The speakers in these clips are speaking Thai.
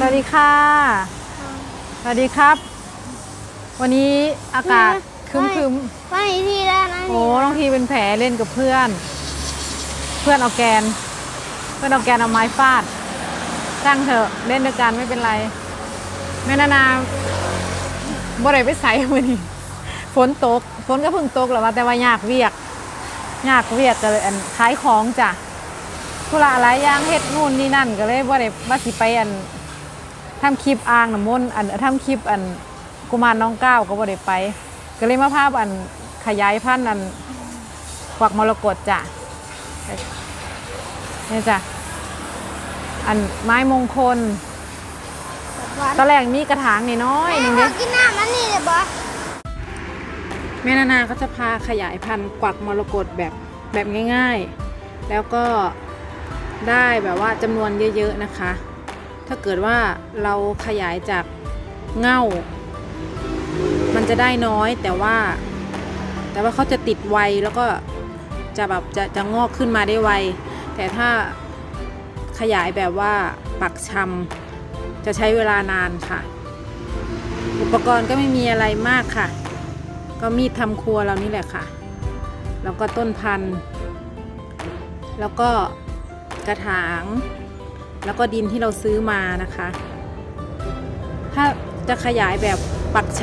สวัสดีค่ะ สวัสดีครับ วันนี้อากาศครึมครึมไปที่แล้วนะๆโอ้น้องทีเป็นแผลเล่นกับเพื่อน เพื่อนเอาแกน เพื่อนเอาแกนเอาไม้ฟาดช่างเถอะเล่นด้วยกันไม่เป็นไร แม่นานาบ่ได้ไปใส่มือนี่ฝนตกฝนก็เพิ่งตกแหละว่าแต่ว่ายากเวียกยากเวียกก็เลยอันขายของจ้ะธุระหลายอย่างเฮ็ดนู่นนี่นั่นก็เลยบ่ได้ว่าสิไปอัน ทำคลิปอ่างน้ำมนต์อันทำคลิปอันกุมารน้องก้าวก็บ่ได้ไป ก็เลยมาภาพอันขยายพันธุ์อันกวักมรกตจ้ะนี่จ้ะอันไม้มงคลตอนแรกมีกระถางนี่น้อยหนึงแม่เด้ขอกินน้ำมันนี่เลยบอแม่นานาก็จะพาขยายพันธุ์กวักมรกตแบบแบบง่าย ๆ แล้วก็ได้แบบว่าจำนวนเยอะ ๆ นะคะ ถ้าเกิดว่าเราขยายจากเง่า มันจะได้น้อยแต่ว่า แต่ว่าเขาจะติดไวแล้วก็จะแบบจะจะงอกขึ้นมาได้ไว แต่ถ้าขยายแบบว่าปักชำจะใช้เวลานานค่ะ อุปกรณ์ก็ไม่มีอะไรมากค่ะ ก็มีดทำครัวเรานี่แหละค่ะ แล้วก็ต้นพันธุ์ แล้วก็กระถาง แล้วก็ดินที่เราซื้อมานะคะ ถ้าจะขยายแบบปักช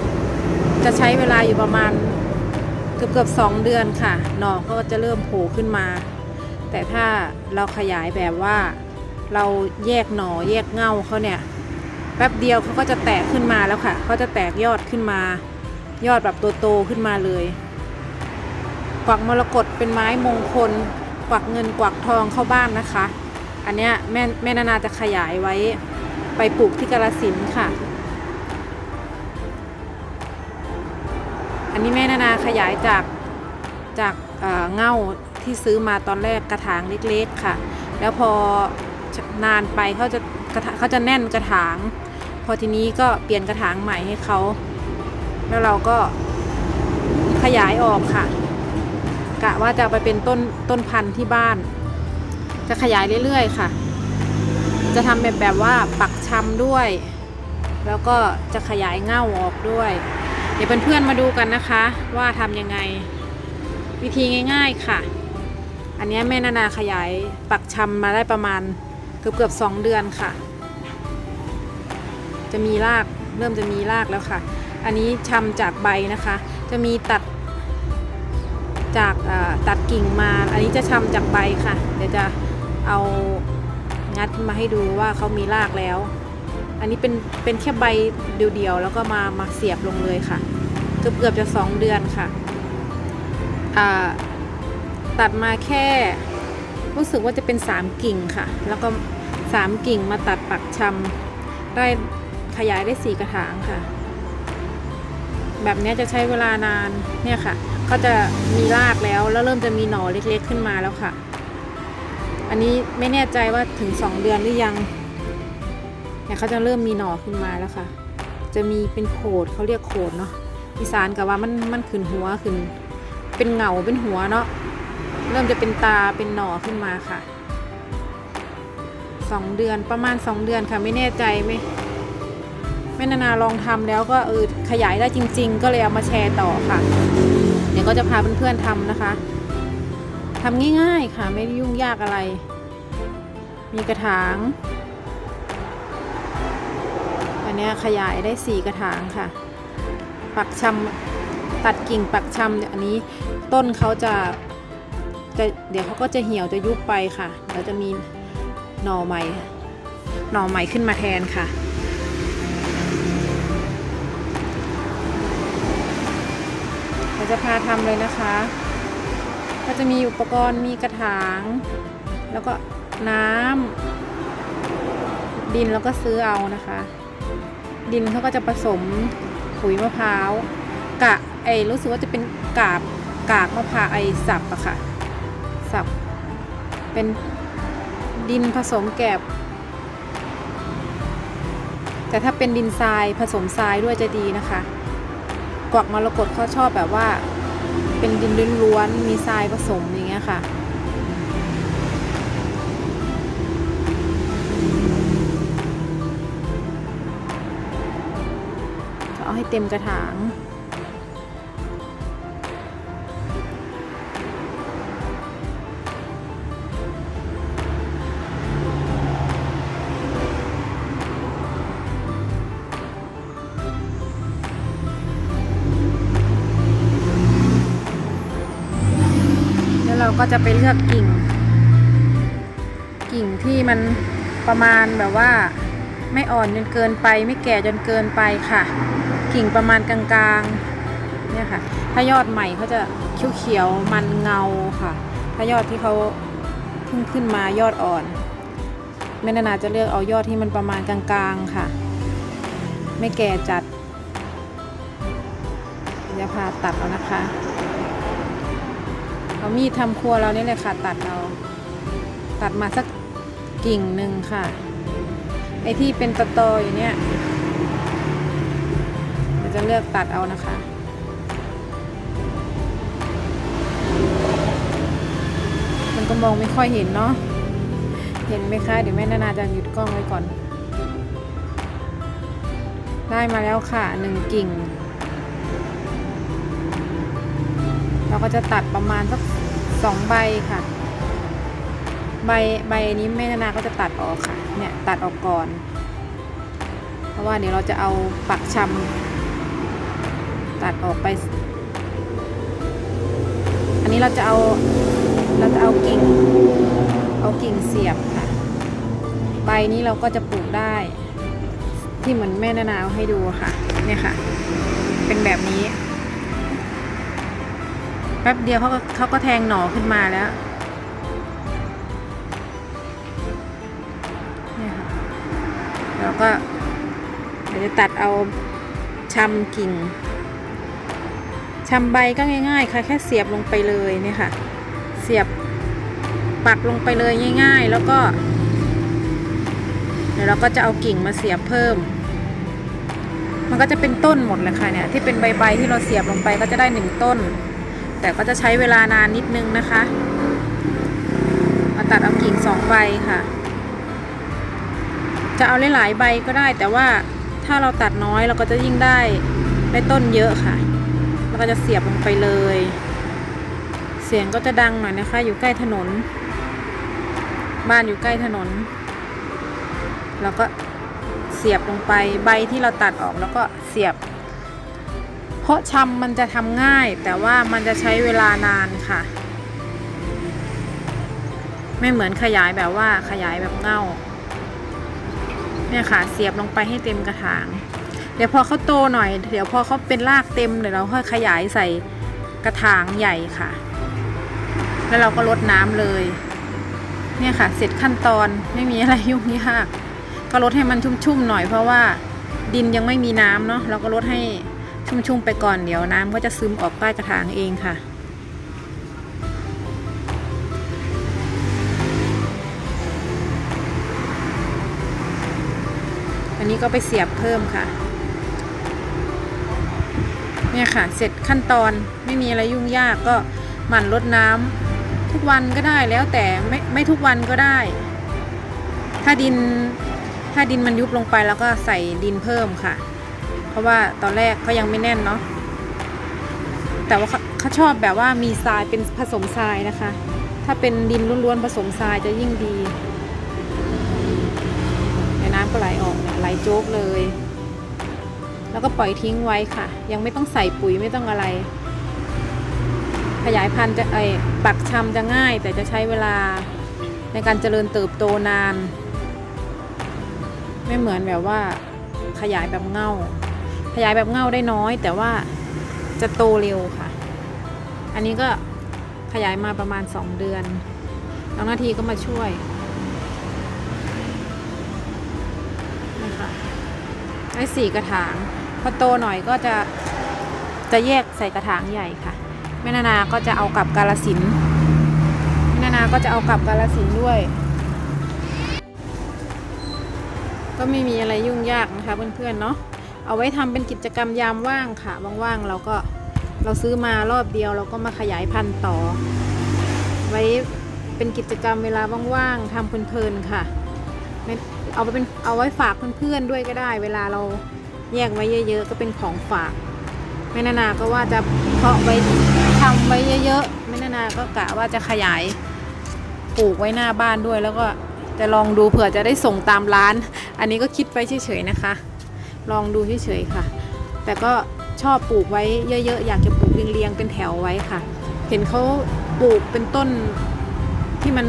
ำจะใช้เวลาอยู่ประมาณเกือบเกือบๆสองเดือนค่ะ หน่อก็จะเริ่มโผล่ขึ้นมา แต่ถ้าเราขยายแบบว่าเราแยกหน่อแยกเง่าเขาเนี่ยแป๊บเดียวเขาก็จะแตกขึ้นมาแล้วค่ะเขาจะแตกยอดขึ้นมา ยอดแบบโตๆขึ้นมาเลยกวักมรกตเป็นไม้มงคล กวักเงินกวักทองเข้าบ้านนะคะ อันเนี้ยแม่แม่นานาจะขยายไว้ไปปลูกที่กาลสินค่ะ อันนี้แม่นานาขยายจากจากเเง่าที่ซื้อมาตอนแรกกระถางเล็กๆค่ะ แล้วพอนานไปเขาจะกระเขาจะแน่นกระถาง พอทีนี้ก็เปลี่ยนกระถางใหม่ให้เขาแล้วเราก็ขยายออกค่ะ กะว่าจะไปเป็นต้นต้นพันธุ์ที่บ้าน จะขยายเรื่อยๆค่ะ จะทำแบบแบบว่าปักชำด้วย แล้วก็จะขยายเง่าออกด้วย เดี๋ยวเพื่อนๆมาดูกันนะคะ ว่าทำยังไงวิธีง่าย ๆค่ะ อันนี้แม่นานาขยายปักชำมาได้ประมาณเกือบเกือบๆสองเดือนค่ะ จะมีรากเริ่มจะมีรากแล้วค่ะ อันนี้ชำจากใบนะคะ จะมีตัดจากตัดกิ่งมา อันนี้จะชำจากใบค่ะ เดี๋ยวจะ เอางัดมาให้ดูว่าเขามีรากแล้ว อันนี้เป็นเป็นแค่ใบเดียวๆแล้วก็มามาเสียบลงเลยค่ะ เกือบเกือบจะสองเดือนค่ะ ตัดมาแค่รู้สึกว่าจะเป็นสามกิ่งค่ะ แล้วก็สามกิ่งมาตัดปักชำได้ขยายได้สี่กระถางค่ะ แบบนี้จะใช้เวลานานเนี่ยค่ะ ก็จะมีรากแล้วแล้วเริ่มจะมีหน่อเล็กๆขึ้นมาแล้วค่ะ อันนี้ไม่แน่ใจว่าถึงสองเดือนหรือยังเนี่ยเขาจะเริ่มมีหน่อขึ้นมาแล้วค่ะ จะมีเป็นโขดเขาเรียกโขดเนาะอีสานกับว่ามันมันขึ้นหัวขึ้น เป็นเหงาเป็นหัวเนาะเริ่มจะเป็นตาเป็นหน่อขึ้นมาค่ะสองเดือนประมาณสองเดือนค่ะไม่แน่ใจไม่แม่นานาลองทำแล้วก็เออขยายได้จริง ๆ ก็เลยเอามาแชร์ต่อค่ะ เดี๋ยวก็จะพาเพื่อนๆทำนะคะ ทำง่ายๆค่ะไม่ยุ่งยากอะไร มีกระถาง อันนี้ขยายได้สี่กระถางค่ะ ปักชำตัดกิ่งปักชำเนี่ยอันนี้ต้นเขาจะจะเดี๋ยวเขาก็จะเหี่ยวจะยุบไปค่ะแล้วจะมีหน่อใหม่หน่อใหม่ขึ้นมาแทนค่ะ เราจะพาทำเลยนะคะ ก็จะมีอุปกรณ์มีกระถาง แล้วก็น้ำดินแล้วก็ซื้อเอานะคะ ดินเขาก็จะผสมปุ๋ยมะพร้าวกะไอรู้สึกว่าจะเป็นกาบกากมะพร้าวไอสับอะค่ะ สับ เป็นดินผสมแกบ แต่ถ้าเป็นดินทรายผสมทรายด้วยจะดีนะคะกวักมรกตเขาชอบแบบว่า เป็นดินล้วนๆมีทรายผสมอย่างเงี้ยค่ะเอาให้เต็มกระถาง ก็จะไปเลือกกิ่ง กิ่งที่มันประมาณแบบว่า ไม่อ่อนจนเกินไป ไม่แก่จนเกินไปค่ะ กิ่งประมาณกลางๆเนี่ยค่ะ ถ้ายอดใหม่เขาจะเขียวๆมันเงาค่ะ ถ้ายอดที่เขาเพิ่งขึ้นมายอดอ่อนแม่นานาจะเลือกเอายอดที่มันประมาณกลางๆค่ะ ไม่แก่จัดจะพาตัดเอานะคะ เอามีดทำครัวเรานี่เลยค่ะตัดเอาตัดมาสักกิ่งหนึ่งค่ะ ไอที่เป็นตอตอๆอยู่เนี่ยเดี๋ยวจะเลือกตัดเอานะคะมันก็มองไม่ค่อยเห็นเนาะเห็นไหมคะเดี๋ยวแม่นานาจะหยุดกล้องไว้ก่อน ได้มาแล้วค่ะหนึ่งกิ่ง ก็จะตัดประมาณสักสองใบค่ะ ใบใบนี้แม่นานาก็จะตัดออกค่ะ เนี่ยตัดออกก่อน เพราะว่าเดี๋ยวเราจะเอาปักชำตัดออกไป อันนี้เราจะเอาเราจะเอากิ่ง เอากิ่งเสียบค่ะ ใบนี้เราก็จะปลูกได้ ที่เหมือนแม่นานาเอาให้ดูค่ะ เนี่ยค่ะ เป็นแบบนี้ แป๊บเดียวเขาก็เขาก็แทงหน่อขึ้นมาแล้วเนี่ยค่ะแล้วก็เดี๋ยวจะตัดเอาชำกิ่งชำใบก็ง่ายๆค่ะแค่เสียบลงไปเลยเนี่ยค่ะ เสียบปักลงไปเลยง่าย ๆ แล้วก็ เดี๋ยวเราก็จะเอากิ่งมาเสียบเพิ่ม มันก็จะเป็นต้นหมดเลยค่ะเนี่ยที่เป็นใบๆที่เราเสียบลงไปก็จะได้หนึ่งต้น แต่ก็จะใช้เวลานานนิดนึงนะคะ มาตัดเอากิ่งสองใบค่ะ จะเอาหลายๆใบก็ได้ แต่ว่าถ้าเราตัดน้อยเราก็จะยิ่งได้ได้ต้นเยอะค่ะ แล้วก็จะเสียบลงไปเลย เสียงก็จะดังหน่อยนะคะ อยู่ใกล้ถนน บ้านอยู่ใกล้ถนนแล้วก็เสียบลงไปใบที่เราตัดออกแล้วก็เสียบ ราะชำมันจะทำง่าย แต่ว่ามันจะใช้เวลานานค่ะ ไม่เหมือนขยายแบบว่าขยายแบบเง่าเนี่ยค่ะ เสียบลงไปให้เต็มกระถาง เดี๋ยวพอเขาโตหน่อย เดี๋ยวพอเขาเป็นรากเต็มเดี๋ยวเราค่อยขยายใส่กระถางใหญ่ค่ะ แล้วเราก็ลดน้ำเลย เนี่ยค่ะ เสร็จขั้นตอนไม่มีอะไรยุ่งยาก ก็ลดให้มันชุ่มๆหน่อยเพราะว่าดินยังไม่มีน้ำเนาะเราก็ลดให้ ชุ่มๆไปก่อนเดี๋ยวน้ำก็จะซึมออกใต้กระถางเองค่ะอันนี้ก็ไปเสียบเพิ่มค่ะ เนี่ยค่ะ เสร็จขั้นตอนไม่มีอะไรยุ่งยากก็หมั่นลดน้ำทุกวันก็ได้แล้วแต่ไม่ไม่ทุกวันก็ได้ ถ้าดินถ้าดินมันยุบลงไปแล้วก็ใส่ดินเพิ่มค่ะ เพราะว่าตอนแรกเขายังไม่แน่นเนาะแต่ว่าเขาเขาชอบแบบว่ามีทรายเป็นผสมทรายนะคะ ถ้าเป็นดินล้วนๆผสมทรายจะยิ่งดีเดี๋ยวน้ำก็ไหลออกเนี่ยไหลโจ๊กเลย แล้วก็ปล่อยทิ้งไว้ค่ะ ยังไม่ต้องใส่ปุ๋ยไม่ต้องอะไร ขยายพันธุ์จะไอปักชำจะง่าย แต่จะใช้เวลาในการเจริญเติบโตนาน ไม่เหมือนแบบว่าขยายแบบเง่า ขยายแบบเง่าได้น้อย แต่ว่าจะโตเร็วค่ะ อันนี้ก็ขยายมาประมาณ 2 เดือนน้องนาทีก็มาช่วยนะคะได้สี่กระถาง พอโตหน่อยก็จะจะแยกใส่กระถางใหญ่ค่ะ แม่นานาก็จะเอากลับกาลสินแม่นานาก็จะเอากลับกาลสินด้วย ก็ไม่มีอะไรยุ่งยากนะคะเพื่อนๆเนาะ เอาไว้ทำเป็นกิจกรรมยามว่างค่ะ ว่างๆเราก็เราซื้อมารอบเดียว เราก็มาขยายพันธุ์ต่อ ไว้เป็นกิจกรรมเวลาว่างๆทำเพลินๆค่ะเอาไปเป็นเอาไว้ฝากเพื่อนๆด้วยก็ได้ เวลาเราแยกไว้เยอะๆ ก็เป็นของฝากแม่นานาก็ว่าจะเพาะไว้ทำไว้เยอะๆแม่นานาก็กะว่าจะขยายปลูกไว้หน้าบ้านด้วย แล้วก็จะลองดูเผื่อจะได้ส่งตามร้าน อันนี้ก็คิดไปเฉยๆนะคะ ลองดูเฉยๆค่ะ แต่ก็ชอบปลูกไว้เยอะๆ อยากจะปลูกเรียงๆเป็นแถวไว้ค่ะ เห็นเขาปลูกเป็นต้นที่มัน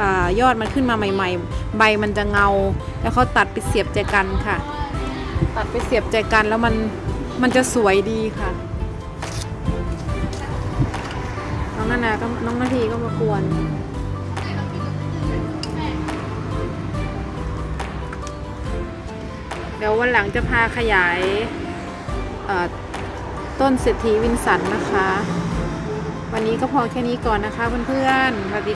อยอดมันขึ้นมาใหม่ ๆ ใบมันจะเงา แล้วเขาตัดไปเสียบใจกันค่ะ ตัดไปเสียบใจกันแล้วมันมันจะสวยดีค่ะ น้องนานาก็น้องนาทีก็มากวน ดี๋ยววันหลังจะพาขยายต้นเศรษฐีวินสันนะคะ วันนี้ก็พอแค่นี้ก่อนนะคะเพื่อนๆสวัสดี